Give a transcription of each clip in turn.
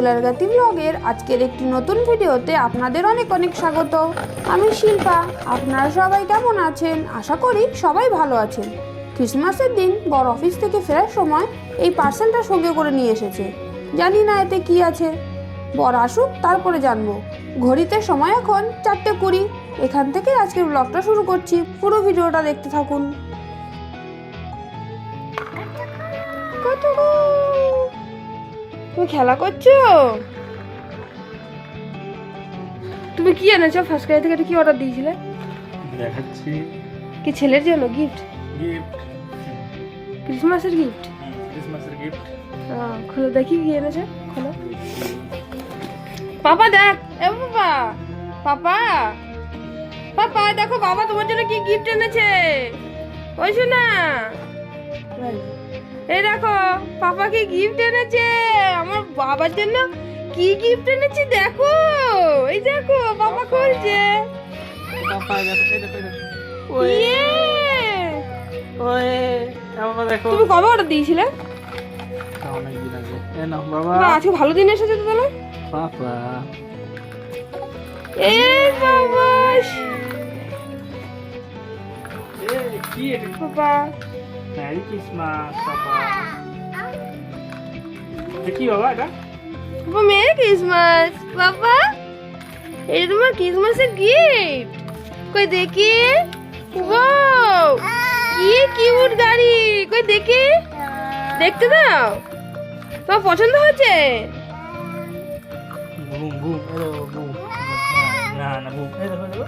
গাতি ব্লগের আজকের একটি নতুন ভিডিওতে আপনাদের অনেক অনেক স্বাগত। আমি শিল্পা, আপনারা সবাই কেমন আছেন? আশা করি সবাই ভালো আছেন। ক্রিসমাসের দিন বড় অফিস থেকে ফেরার সময় এই পার্সেলটা সঙ্গে করে নিয়ে এসেছে। জানি না এতে কি আছে। বর আসুক, তারপরে জানব। ঘড়িতে সময় এখন চারটে কুড়ি। এখান থেকে আজকের ব্লগটা শুরু করছি। পুরো ভিডিওটা দেখতে থাকুন। তুমি খেলা করছ? তুমি কি এনেছো? ফার্স্ট ক্রাই থেকে কি অর্ডার দিয়েছিলে? দেখাচ্ছি। কি ছেলের জন্য? গিফট গিফট ক্রিসমাসের গিফট ক্রিসমাসের গিফট খুলে দেখি কি এনেছে। খোলো। পাপা দেখ। এ বাবা পাপা। পাপা দেখো বাবা তোমার জন্য কি গিফট এনেছে? ওই শোনা। এই দেখো পাপা কি গিফট এনেছে। আমার বাবার জন্য কি গিফট এনেছে দেখো। এই দেখো বাবা খুলছে। পাপা দেখো তুমি কবে অর্ডার দিয়েছিলে? আজকে ভালো দিন এসেছে তো তাহলে? কি বাবা মেরি ক্রিসমাস পাপা এটা বাবা এটা বাবা মেরি ক্রিসমাস বাবা এটা তোমার ক্রিসমাসের গিফট কই দেখি ওয়াও কি কিউট গাড়ি কই দেখি দেখতে দাও তোমার পছন্দ হয়েছে বুম বুম এ দেখো বুম না না বুম এই দেখো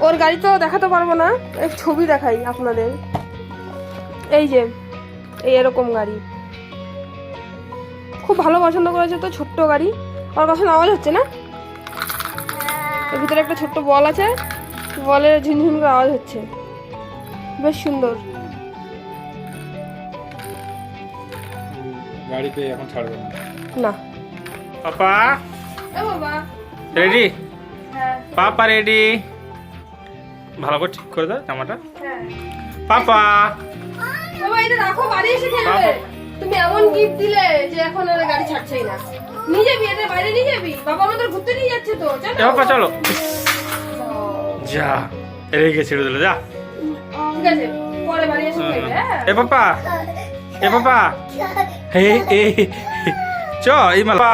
ওর গাড়ি তো দেখাতে পারব না। এক ছবি দেখাই আপনাদের। এই যে এই এরকম গাড়ি। খুব ভালো পছন্দ করেছে তো ছোট্ট গাড়ি। ওর কথা আওয়াজ হচ্ছে না? এর ভিতরে একটা ছোট্ট বল আছে। বলের ঝিনঝিন করে আওয়াজ হচ্ছে। বেশ সুন্দর। গাড়িতে এখন ছাড়বে না। না। পাপা? এ বাবা। রেডি হ্যাঁ। পাপা রেডি ভালো করে ঠিক করে দাও জামাটা। হ্যাঁ। পাপা। বাবা এটা রাখো বাড়ি এসে খেলবে তুমি এমন গিফট দিলে যে এখন আর গাড়ি ছাড়ছেই না। নিয়ে যাবি এটা বাইরে নিয়ে যাবি? বাবা আমাদের ঘুরতে নিয়ে যাচ্ছে তো চলো। পাপা চলো। যা রেগে ছেড়ে দিল যা। ঠিক আছে পরে বাড়ি এসে খেলবে হ্যাঁ। এ পাপা এ পাপা। হে এ চ এই মালা।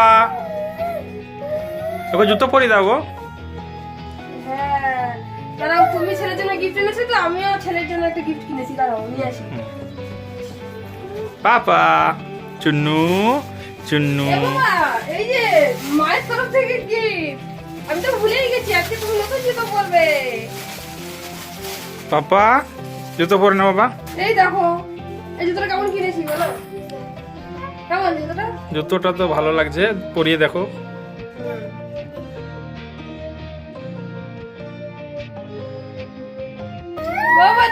ওকে জুতো পরিয়ে দাও গো। দাঁড়াও তুমি ছেলের জন্য গিফট এনেছো তো আমিও ছেলের জন্য একটা গিফট কিনেছি দাঁড়াও নিয়ে আসি। পাপা চুন্নু চুন্নু। এই যে মায়ের তরফ থেকে গিফট আমি তো ভুলেই গেছি আজকে তুমি নতুন জুতো পরবে। পাপা জুতো পরে না বাবা। এই দেখো এই জুতোটা কেমন কিনেছি বলো। কেমন জুতোটা? জুতোটা তো ভালো লাগছে পরিয়ে দেখো।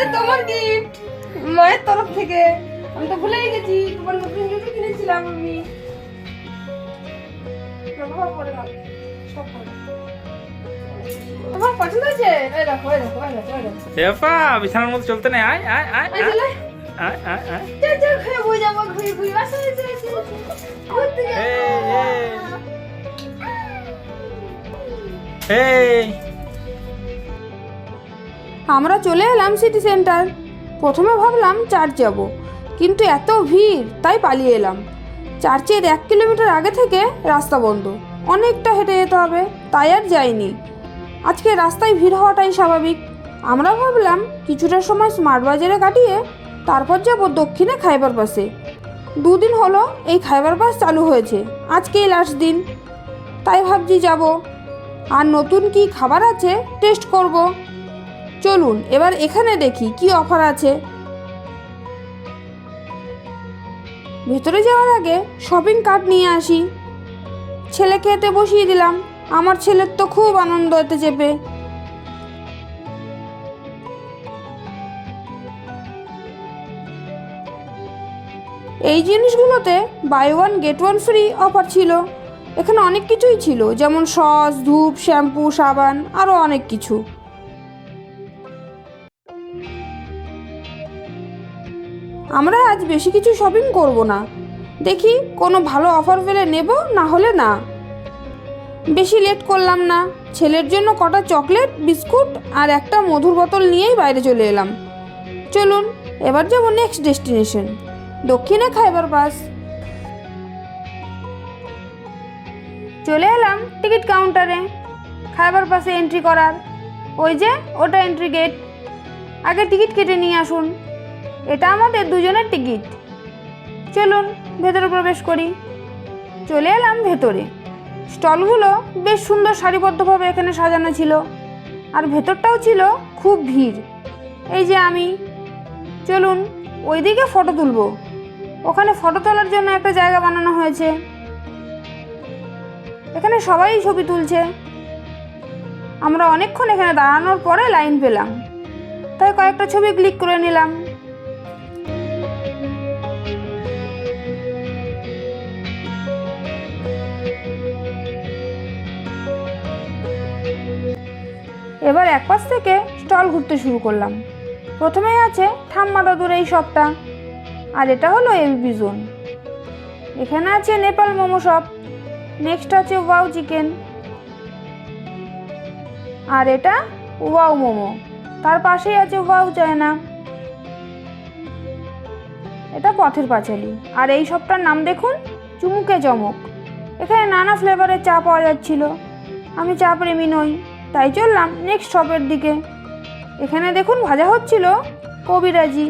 এটা তোমার গিফট মায়ের তরফ থেকে। আমি তো ভুলেই গেছি তোমার নতুন জুতো কিনেছিলাম আমি। বাবা পরে নাও। সব পরে। তোমার পছন্দ হয়েছে? এই দেখো এই দেখো এই দেখো এই দেখো। এ বিছানার মধ্যে চলতে নেই। আয় আয় আয় আয় আয় আয় আয় চল চল ঘুরে বই যাব ঘুরে ঘুরে আসো এসো এসো ঘুরতে যাব। এই, এই। আমরা চলে এলাম সিটি সেন্টার প্রথমে ভাবলাম চার্চ যাব, কিন্তু এত ভিড়, তাই পালিয়ে এলাম। চার্চের এক কিলোমিটার আগে থেকে রাস্তা বন্ধ, অনেকটা হেঁটে যেতে হবে, তাই আর যাইনি। আজকে রাস্তায় ভিড় হওয়াটাই স্বাভাবিক। আমরা ভাবলাম কিছুটা সময় স্মার্ট বাজারে কাটিয়ে তারপর যাব দক্ষিণে খাইবার পাসে দুদিন হলো এই খাইবার পাস চালু হয়েছে, আজকেই লাস্ট দিন। তাই ভাবছি যাব। আর নতুন কি খাবার আছে টেস্ট করব। চলুন, এবার এখানে দেখি কি অফার আছে। ভেতরে যাওয়ার আগে শপিং কার্ট নিয়ে আসি। ছেলেকে এতে বসিয়ে দিলাম। আমার ছেলের তো খুব আনন্দ এতে চেপে। এই জিনিসগুলোতে buy one get one free offer ছিল। এখানে অনেক কিছুই ছিল, যেমন সস, ধূপ, শ্যাম্পু, সাবান আরও অনেক কিছু। আমরা আজ বেশি কিছু শপিং করব না। দেখি কোনো ভালো অফার পেলে নেব, না হলে না। বেশি লেট করলাম না। ছেলের জন্য কটা চকলেট বিস্কুট আর একটা মধুর বোতল নিয়েই বাইরে চলে এলাম। চলুন, এবার যাব নেক্সট ডেস্টিনেশন দক্ষিণে খাইবার পাস। চলে এলাম টিকিট কাউন্টারে খাইবার পাসে এন্ট্রি করার। ওই যে, ওটা এন্ট্রি গেট আগে টিকিট কেটে নিয়ে আসুন। এটা আমাদের দুজনের টিকিট। চলুন, ভেতরে প্রবেশ করি। চলে এলাম ভেতরে। স্টলগুলো বেশ সুন্দর সারিবদ্ধভাবে এখানে সাজানো ছিল। আর ভেতরটাও ছিল খুব ভিড়। এই যে আমি। চলুন, ওইদিকে ফটো তুলবো। ওখানে ফটো তোলার জন্য একটা জায়গা বানানো হয়েছে। এখানে সবাই ছবি তুলছে। আমরা অনেকক্ষণ এখানে দাঁড়ানোর পরে লাইন পেলাম। তাই কয়েকটা ছবি ক্লিক করে নিলাম। এবার এক পাশ থেকে স্টল ঘুরতে শুরু করলাম। প্রথমেই আছে ঠাম্মা দাদুর এই শপটা, আর এটা হলো এমপি জোন। এখানে আছে নেপাল মোমো শপ, নেক্সট আছে ওয়াও চিকেন, আর এটা ওয়াও মোমো। তার পাশেই আছে ওয়াও চায়না। এটা পথের পাঁচালি। আর এই শপটার নাম দেখুন, চুমুকে চমক। এখানে নানা ফ্লেভারের চা পাওয়া যাচ্ছিল। আমি চা প্রেমী নই। তাই চললাম নেক্সট শপের দিকে। এখানে দেখুন ভাজা হচ্ছিল কবিরাজি।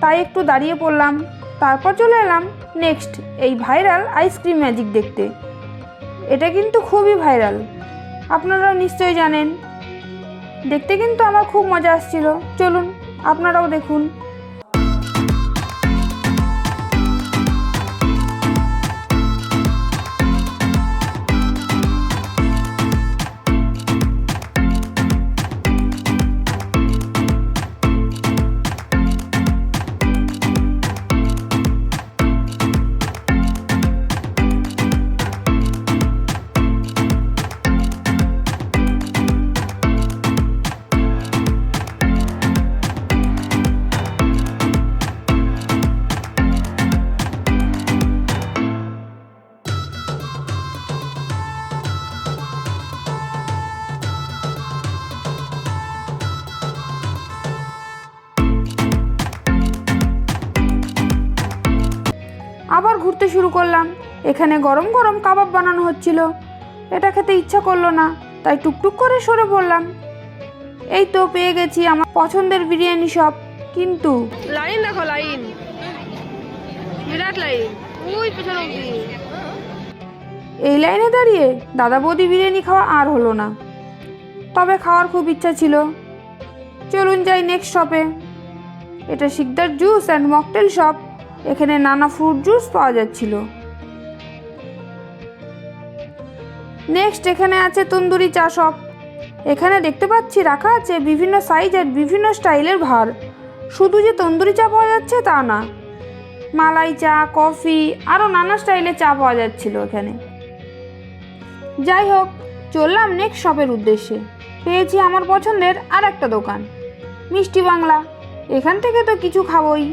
তাই একটু দাঁড়িয়ে পড়লাম, তারপর চলে এলাম নেক্সট এই ভাইরাল আইসক্রিম ম্যাজিক দেখতে। এটা কিন্তু খুবই ভাইরাল আপনারাও নিশ্চয়ই জানেন। দেখতে কিন্তু আমার খুব মজা আসছিল। চলুন, আপনারাও দেখুন। এখানে গরম গরম কাবাব বানানো হচ্ছিল। এটা খেতে ইচ্ছা করল না তাই টুকটুক করে সরে পড়লাম। এই তো পেয়ে গেছি আমার পছন্দের বিরিয়ানি শপ কিন্তু লাইন দেখো লাইন। বিরাট লাইন। ওই পেছনে এই লাইনে দাঁড়িয়ে দাদা বৌদি বিরিয়ানি খাওয়া আর হলো না। তবে খাওয়ার খুব ইচ্ছা ছিল। চলুন যাই নেক্সট শপে এটা Sikdar juice and mocktail shop এখানে নানা ফ্রুট জুস পাওয়া যাচ্ছিল। নেক্সট এখানে আছে তন্দুরি চা শপ এখানে দেখতে পাচ্ছি রাখা আছে বিভিন্ন সাইজ আর বিভিন্ন স্টাইলের ভার। শুধু যে তন্দুরি চা পাওয়া যাচ্ছে তা না, মালাই চা, কফি আরও নানা স্টাইলের চা পাওয়া যাচ্ছিল এখানে। যাই হোক, চললাম নেক্সট শপের উদ্দেশ্যে। পেয়েছি আমার পছন্দের আর একটা দোকান, মিষ্টি বাংলা। এখান থেকে তো কিছু খাবোই।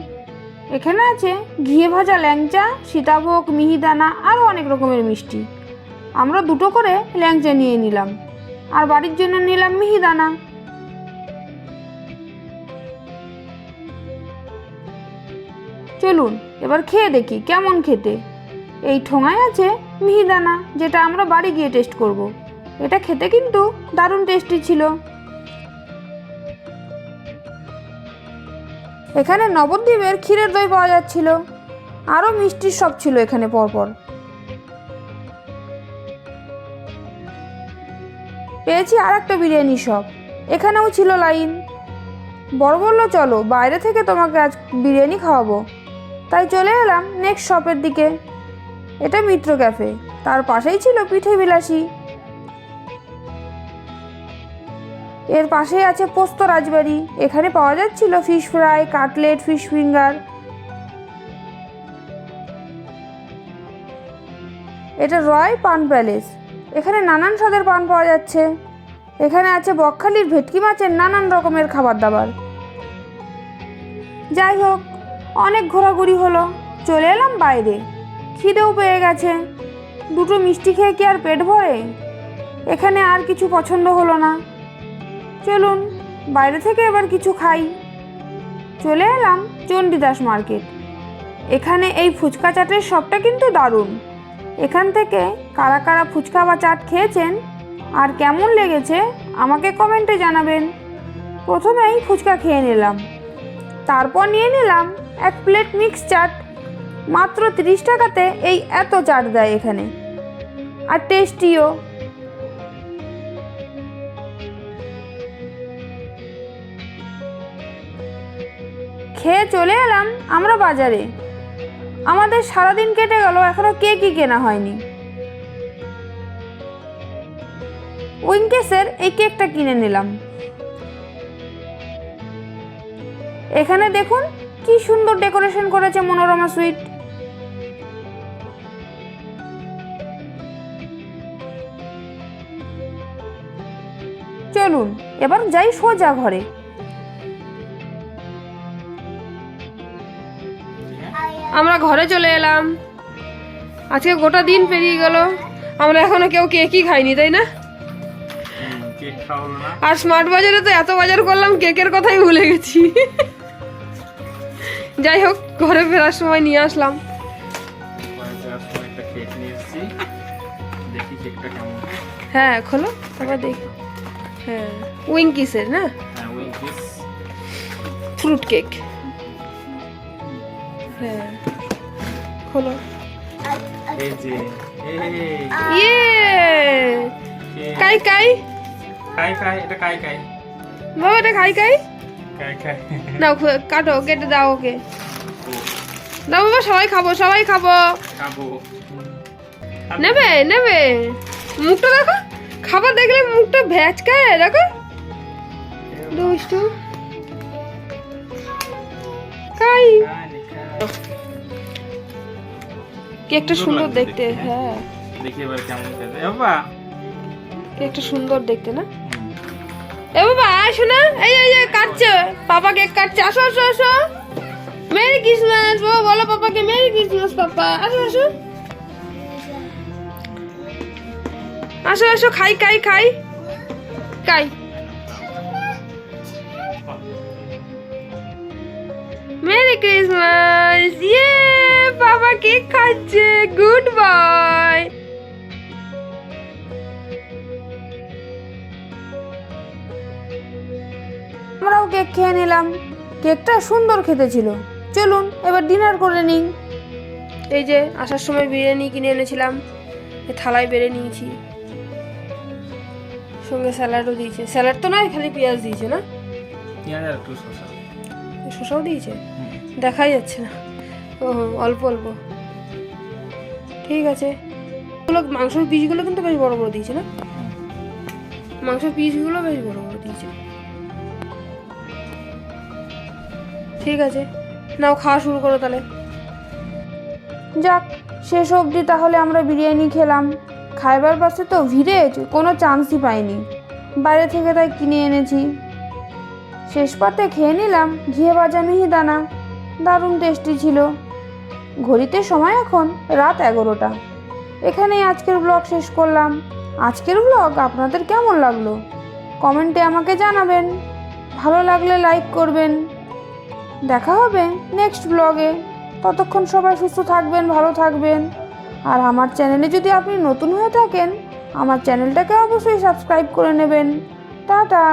এখানে আছে ঘিয়ে ভাজা ল্যাংচা, সীতাভোগ, মিহিদানা আরও অনেক রকমের মিষ্টি। আমরা দুটো করে ল্যাংচা নিয়ে নিলাম। আর বাড়ির জন্য নিলাম মিহিদানা চলুন, এবার খেয়ে দেখি কেমন খেতে। এই ঠোঙায় আছে মিহিদানা যেটা আমরা বাড়ি গিয়ে টেস্ট করব। এটা খেতে কিন্তু দারুণ টেস্টি ছিল। এখানে নবদ্বীপের ক্ষীরের দই পাওয়া যাচ্ছিল। আরও মিষ্টির সব ছিল এখানে পরপর। পেয়েছি আর একটা বিরিয়ানি শপ এখানেও ছিল লাইন বড় বলল, চলো, বাইরে থেকে তোমাকে আজ বিরিয়ানি খাওয়াবো। তাই চলে এলাম নেক্সট শপের দিকে। এটা মিত্র ক্যাফে তার পাশেই ছিল পিঠে বিলাসী এর পাশেই আছে পোস্ত রাজবাড়ি, এখানে পাওয়া যাচ্ছিল fish fry cutlet fish finger এটা রয় পান প্যালেস। এখানে নানান স্বাদের পান পাওয়া যাচ্ছে। এখানে আছে বকখালির ভেটকি মাছের নানান রকমের খাবার দাবার যাই হোক, অনেক ঘোরাঘুরি হলো। চলে এলাম বাইরে। খিদেও পেয়ে গেছে। দুটো মিষ্টি খেয়ে কি আর পেট ভরে? এখানে আর কিছু পছন্দ হলো না। চলুন, বাইরে থেকে এবার কিছু খাই। চলে এলাম চণ্ডীদাস মার্কেট। এখানে এই ফুচকা চাটের সবটা কিন্তু দারুণ। এখান থেকে কারা কারা ফুচকা বা চাট খেয়েছেন? আর কেমন লেগেছে? আমাকে কমেন্টে জানাবেন। প্রথমেই ফুচকা খেয়ে নিলাম। তারপর নিয়ে নিলাম এক প্লেট মিক্স চাট। মাত্র তিরিশ টাকাতে এই এত চাট দেয় এখানে। আর টেস্টিও। খেয়ে চলে এলাম আমরা বাজারে। আমাদের সারাদিন কেটে গেল, এখনও কে কি কেনা হয়নি। উইঙ্কেসের এই কেকটা কিনে নিলাম। এখানে দেখুন, কি সুন্দর ডেকোরেশন করেছে মনোরমা সুইট। চলুন, এবার যাই সোজা ঘরে। আমরা ঘরে চলে এলাম। আজকে গোটা দিন পেরিয়ে গেল। আমরা এখনও কেউ কেকই খাইনি তাই না? আর স্মার্ট বাজারে তো এত বাজার করলাম কেকের কথাই ভুলে গেছি। যাই হোক ঘরে ফেরার সময় নিয়ে আসলাম। হ্যাঁ খোলো তারপর দেখি। হ্যাঁ উইঙ্কিসের না? হ্যাঁ ফ্রুট কেক। হ্যাঁ। খোলো। এই যে ইয়ে। কাই কাই? এটা বাবা এটা নাও কাটো কেটে দাও ওকে। দাও বাবা সবাই খাব সবাই খাব। খাব। নেবে নেবে। মুখটা দেখো খাবার দেখলে মুখটা ভেজ ভ্যাচকায় দেখো। দুষ্টু। কাই। কেকটা সুন্দর সুন্দর দেখতে হ্যাঁ। দেখি এবার কেমন খেতে। এ বাবা। কেকটা সুন্দর দেখতে না? এ বাবা আসো না এই এই এই কাটছে। পাপা কেক কাটছে। আসো আসো আসো। মেরি ক্রিসমাস বাবা বলো পাপাকে মেরি ক্রিসমাস পাপা। আসো আসো। আসো আসো খাই খাই খাই। খাই। ক্রিসমাস ইয়ে বাবা কেক খাচ্ছে! গুড বয় আমরাও কেক খেয়ে নিলাম। কেকটা সুন্দর খেতে ছিল। চলুন এবার ডিনার করে নিই। এই যে আসার সময় বিরিয়ানি কিনে এনেছিলাম। থালায় বেড়ে নিয়েছি। সঙ্গে স্যালাডও দিয়েছে। স্যালাড তো নয় খালি পেঁয়াজ দিয়েছে না? পেঁয়াজ আর একটু শসা। শসাও দিয়েছে? হুম। দেখাই যাচ্ছে না। ও অল্প অল্প। ঠিক আছে। ওগুলো মাংসের পিসগুলো কিন্তু বেশ বড় বড় দিয়েছে না? মাংসের পিসগুলো বেশ বড় বড় দিয়েছে। ঠিক আছে। নাও, খাওয়া শুরু করো তাহলে। যাক, শেষ অবধি তাহলে আমরা বিরিয়ানি খেলাম। খাইবার পাশে তো ভিড়ে, কোনো চান্সই পাইনি। বাইরে থেকে তাই কিনে এনেছি। শেষ পাতে খেয়ে নিলাম, ঘিয়ে ভাজা মিহিদানা দারুণ টেস্টি ছিল। ঘড়িতে সময় এখন রাত এগারোটা। এখানেই আজকের ব্লগ শেষ করলাম। আজকের ব্লগ আপনাদের কেমন লাগল? কমেন্টে আমাকে জানাবেন। ভালো লাগলে লাইক করবেন। দেখা হবে নেক্সট ব্লগে ততক্ষণ সবাই সুস্থ থাকবেন, ভালো থাকবেন। আর আমার চ্যানেলে যদি আপনি নতুন হয়ে থাকেন, আমার চ্যানেলটাকে অবশ্যই সাবস্ক্রাইব করে নেবেন। টাটা!